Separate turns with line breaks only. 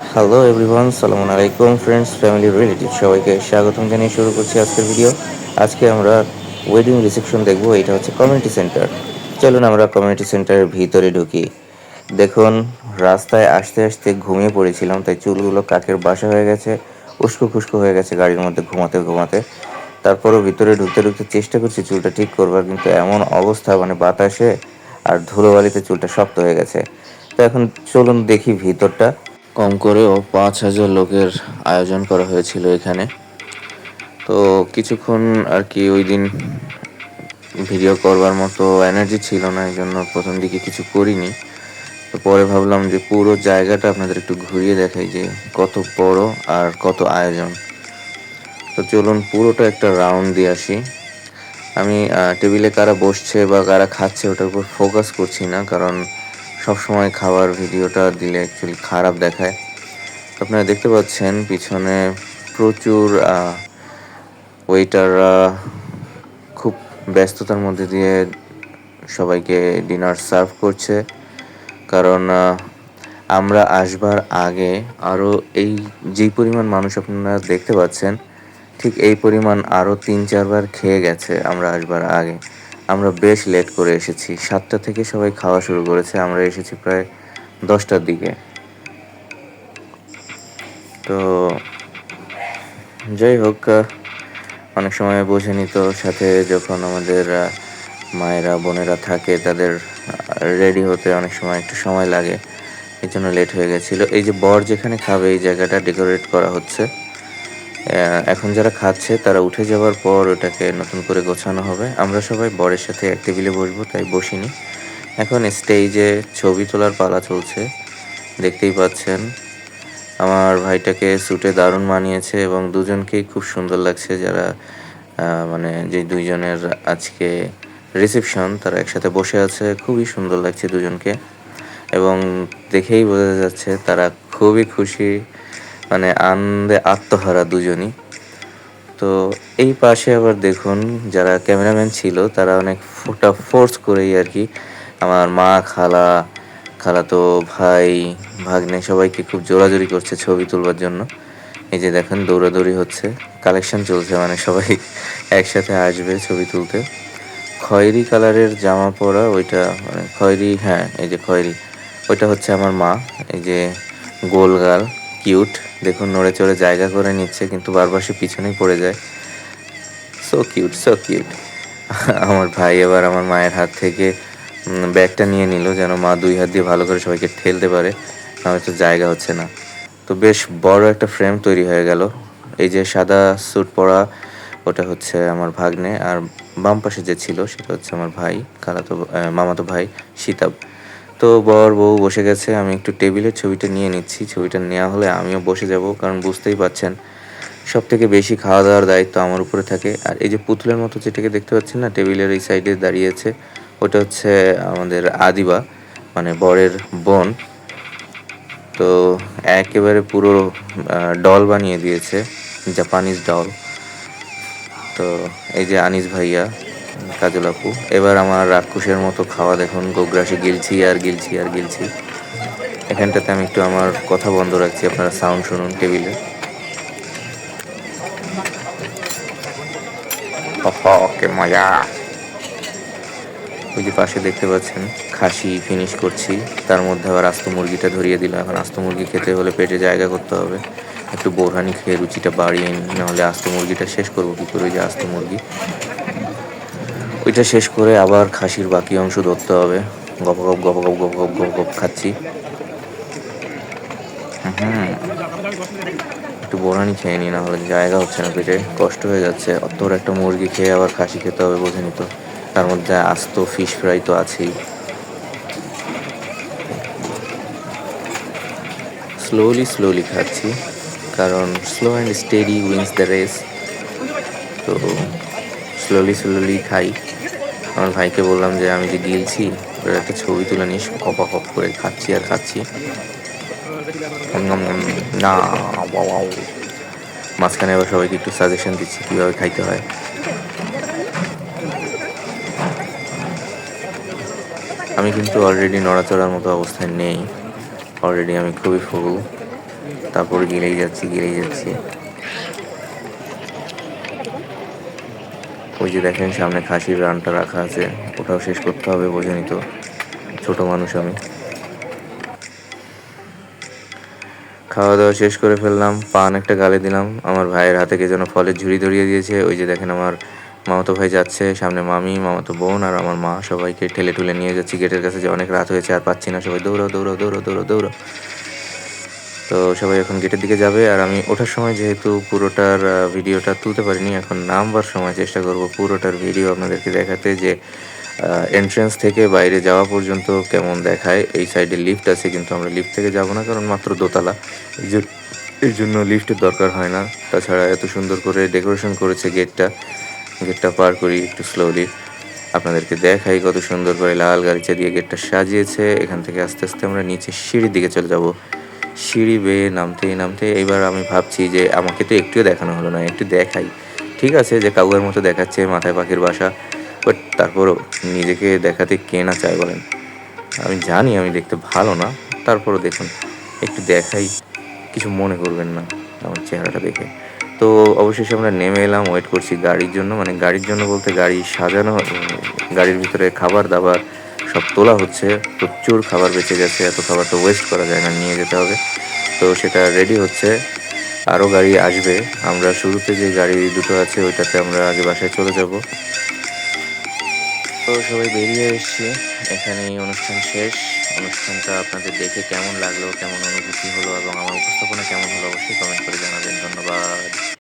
Hello everyone সালামু আলাইকুম friends family relative সবাইকে স্বাগতম জানিয়ে শুরু করছি আজকের ভিডিও আজকে আমরা ওয়েডিং রিসেপশন দেখব। এটা হচ্ছে কমিউনিটি সেন্টার চলুন আমরা কমিউনিটি সেন্টারের ভিতরে ঢুকি। দেখুন, রাস্তায় আসতে আসতে ঘুমিয়ে পড়েছিলাম, তাই চুলগুলো কাকের বাসা হয়ে গেছে, উস্কো খুস্কো হয়ে গেছে গাড়ির মধ্যে ঘুমাতে ঘুমাতে। তারপরও ভিতরে ঢুকতে ঢুকতে চেষ্টা করছি চুলটা ঠিক করবার, কিন্তু এমন অবস্থা মানে বাতাসে আর ধুলোবালিতে চুলটা শক্ত হয়ে গেছে। তো এখন চলুন দেখি ভিতরটা। কম করেও পাঁচ হাজার লোকের আয়োজন করা হয়েছিল এখানে। তো কিছুক্ষণ আর কি ওই দিন ভিডিও করবার মতো এনার্জি ছিল না, এই জন্য প্রথম দিকে কিছু করিনি। তো পরে ভাবলাম যে পুরো জায়গাটা আপনাদের একটু ঘুরিয়ে দেখাই যে কত বড় আর কত আয়োজন। তো চলুন পুরোটা একটা রাউন্ড দিয়ে আসি। আমি টেবিলে কারা বসছে বা কারা খাচ্ছে ওটার উপর ফোকাস করছি না, কারণ সবসময় খাবার ভিডিওটা দিলে অ্যাকচুয়ালি খারাপ দেখায়। আপনারা দেখতে পাচ্ছেন পিছনে প্রচুর ওয়েটাররা খুব ব্যস্ততার মধ্যে দিয়ে সবাইকে ডিনার সার্ভ করছে। কারণ আমরা আসবার আগে আরও এই যেই পরিমাণ মানুষ আপনারা দেখতে পাচ্ছেন, ঠিক এই পরিমাণ আরও তিন চারবার খেয়ে গেছে আমরা আসবার আগে। আমরা বেশ লেট করে এসেছি। সাতটা থেকে সবাই খাওয়া শুরু করেছে। আমরা এসেছি প্রায় দশটার দিকে। তো যাই হোক অনেক সময় বোঝে নিত সাথে যখন আমাদের মায়েরা, বোনেরা থাকে, তাদের রেডি হতে অনেক সময় একটু সময় লাগে। এই জন্য লেট হয়ে গেছিল। এই যে বর যেখানে খাবে, এই জায়গাটা ডেকোরেট করা হচ্ছে। এখন যারা খাচ্ছে, তারা উঠে যাওয়ার পর ওটাকে নতুন করে গোছানো হবে। আমরা সবাই বরের সাথে এক টেবিলে বসবো, তাই বসিনি। এখন স্টেজে ছবি তোলার পালা চলছে। দেখতেই পাচ্ছেন, আমার ভাইটাকে স্যুটে দারুণ মানিয়েছে এবং দুজনকেই খুব সুন্দর লাগছে যারা মানে যে দুইজনের আজকে রিসেপশন তারা একসাথে বসে আছে। খুবই সুন্দর লাগছে দুজনকে এবং দেখেই বোঝা যাচ্ছে তারা খুবই খুশি। মানে আনন্দে আত্মহারা দুজনই। তো এই পাশে আবার দেখুন যারা ক্যামেরাম্যান ছিল, তারা অনেক ফোটা ফোর্স করেই আর কি আমার মা, খালা, খালাতো ভাই, ভাগ্নে সবাইকে খুব জোরাজোরি করছে ছবি তুলবার জন্য। এই যে দেখেন দৌড়াদৌড়ি হচ্ছে কালেকশন চলছে মানে সবাই একসাথে আসবে ছবি তুলতে। খয়েরি কালারের জামা পরা ওইটা মানে খয়েরি হ্যাঁ এই যে খয়েরি, ওইটা হচ্ছে আমার মা, এই যে গোল গাল কিউট দেখুন, নড়ে চড়ে জায়গা করে নিচ্ছে, কিন্তু বারবার সে পিছনেই পড়ে যায়। সো কিউট সো কিউট আমার ভাই এবার আমার মায়ের হাত থেকে ব্যাগটা নিয়ে নিল যেন মা দুই হাত দিয়ে ভালো করে সবাইকে ঠেলতে পারে নাহলে তো জায়গা হচ্ছে না। তো বেশ বড় একটা ফ্রেম তৈরি হয়ে গেল। এই যে সাদা স্যুট পরা, ওটা হচ্ছে আমার ভাগ্নে। আর বাম পাশে যে ছিল, সেটা হচ্ছে আমার ভাই, খালাতো মামাতো ভাই সীতাব তো বর বউ বসে গেছে, আমি একটু টেবিলের ছবিটা নিয়ে নিচ্ছি, ছবিটা নেওয়া হলে আমিও বসে যাব, কারণ বুঝতেই পাচ্ছেন সব থেকে বেশি খাওয়া দাওয়ার দায়িত্ব আমার উপরে থাকে। আর এই যে পুতুলের মতো যেটাকে দেখতে পাচ্ছেন না, টেবিলের এই সাইডে দাঁড়িয়েছে, ওটা হচ্ছে আমাদের আদিবা মানে বরের বোন। তো একেবারে পুরো ডল বানিয়ে দিয়েছে, জাপানিজ ডল। তো এই যে আনিস ভাইয়া কাজল আপু, এবার আমার রাক্ষসের মতো খাওয়া দেখুন, গোগ্রাসে গিলছি আর গিলছি আর গিলছি। এখানটাতে আমি একটু আমার কথা বন্ধ রাখছি, আপনারা সাউন্ড শুনুন টেবিলে। মজা। ওই যে পাশে দেখতে পাচ্ছেন, খাসি ফিনিশ করছি, তার মধ্যে আবার আস্ত মুরগিটা ধরিয়ে দিলাম। এখন আস্ত মুরগি খেতে হলে পেটে জায়গা করতে হবে। একটু বোরহানি খেয়ে রুচিটা বাড়িয়ে নাহলে আস্ত মুরগিটা শেষ করব, কী করে যে আস্ত মুরগি? ওইটা শেষ করে আবার খাসির বাকি অংশ ধরতে হবে। গপ গপ গপ গপ গপ গপ গপ গপ খাচ্ছি। হুম। একটু বোরানি খেয়ে নিই না হলে জায়গা হচ্ছে না পেটে। কষ্ট হয়ে যাচ্ছে। অত একটা মুরগি খেয়ে আবার খাসি খেতে হবে বোঝে তো। তার মধ্যে আস্ত ফিশ ফ্রাই তো আছেই। স্লোলি স্লোলি খাচ্ছি। কারণ slow and steady wins the race তো স্লোলি স্লোলি খাই। আমার ভাইকে বললাম যে আমি যে গিলছি, ওর একটা ছবি তুলে নিস, কপা কপ করে খাচ্ছি আর খাচ্ছি। না মাঝখানে আবার সবাইকে একটু সাজেশন দিচ্ছি কীভাবে খাইতে হয়। আমি কিন্তু অলরেডি নড়াচড়ার মতো অবস্থায় নেই। অলরেডি আমি খুবই ফুল তারপর গেলেই যাচ্ছি গেলেই যাচ্ছি। ওই যে দেখেন সামনে খাসির রানটা রাখা আছে। ওটাও শেষ করতে হবে বোঝেনি তো ছোট মানুষ আমি। খাওয়া দাওয়া শেষ করে ফেললাম, পান একটা গালে দিলাম। আমার ভাইয়ের হাতে কে যেন ফলের ঝুড়ি ধরিয়ে দিয়েছে। ওই যে দেখেন আমার মামাতো ভাই যাচ্ছে, সামনে মামি, মামাতো বোন আর আমার মা সবাইকে ঠেলে টুলে নিয়ে যাচ্ছি। গেটের কাছে যে অনেক রাত হয়েছে আর পাচ্ছি না সবাই। দৌড়াও দৌড়াও দৌড়াও দৌড়াও দৌড়াও। তো সবাই এখন গেটের দিকে যাবে, আর আমি ওঠার সময় যেহেতু পুরোটার ভিডিওটা তুলতে পারিনি, এখন নামবার সময় চেষ্টা করব পুরোটার ভিডিও আপনাদেরকে দেখাতে যে এন্ট্রেন্স থেকে বাইরে যাওয়া পর্যন্ত কেমন দেখায়। এই সাইডে লিফট আছে, কিন্তু আমরা লিফট থেকে যাব না, কারণ মাত্র দোতলা। এই জন্য লিফটের দরকার হয় না। তাছাড়া এত সুন্দর করে ডেকোরেশন করেছে গেটটা গেটটা পার করি একটু স্লোলি আপনাদেরকে দেখাই কত সুন্দর করে লাল গালিচা দিয়ে গেটটা সাজিয়েছে। এখান থেকে আস্তে আস্তে আমরা নিচে সিঁড়ির দিকে চলে যাব। সিঁড়ি বেয়ে নামতে নামতে এবার আমি ভাবছি যে আমাকে তো একটুও দেখানো হলো না, একটু দেখাই। ঠিক আছে যে কাউয়ের মতো দেখাচ্ছে মাথায় পাখির বাসা বাট তারপরও নিজেকে দেখাতে কে না চায় বলেন? আমি জানি আমি দেখতে ভালো না, তারপরও দেখুন, একটু দেখাই, কিছু মনে করবেন না আমার চেহারাটা দেখে। তো অবশেষে আমরা নেমে এলাম ওয়েট করছি গাড়ির জন্য মানে গাড়ির জন্য বলতে গাড়ি সাজানো গাড়ির ভিতরে খাবার দাবার সব তোলা হচ্ছে। প্রচুর খাবার বেঁচে গেছে, এত খাবার তো ওয়েস্ট করা যায় না, নিয়ে যেতে হবে। তো সেটা রেডি হচ্ছে। আরও গাড়ি আসবে। আমরা শুরুতে যে গাড়ি দুটো আছে, ওইটাতে আমরা আগে বাসায় চলে যাব। তো সবাই বেরিয়ে এসছি। এখানেই অনুষ্ঠান শেষ। অনুষ্ঠানটা আপনাদের দেখে কেমন লাগল, কেমন অনুভূতি হলো এবং আমার উপস্থাপনা কেমন হলো, অবশ্যই কমেন্ট করে জানাবেন। ধন্যবাদ।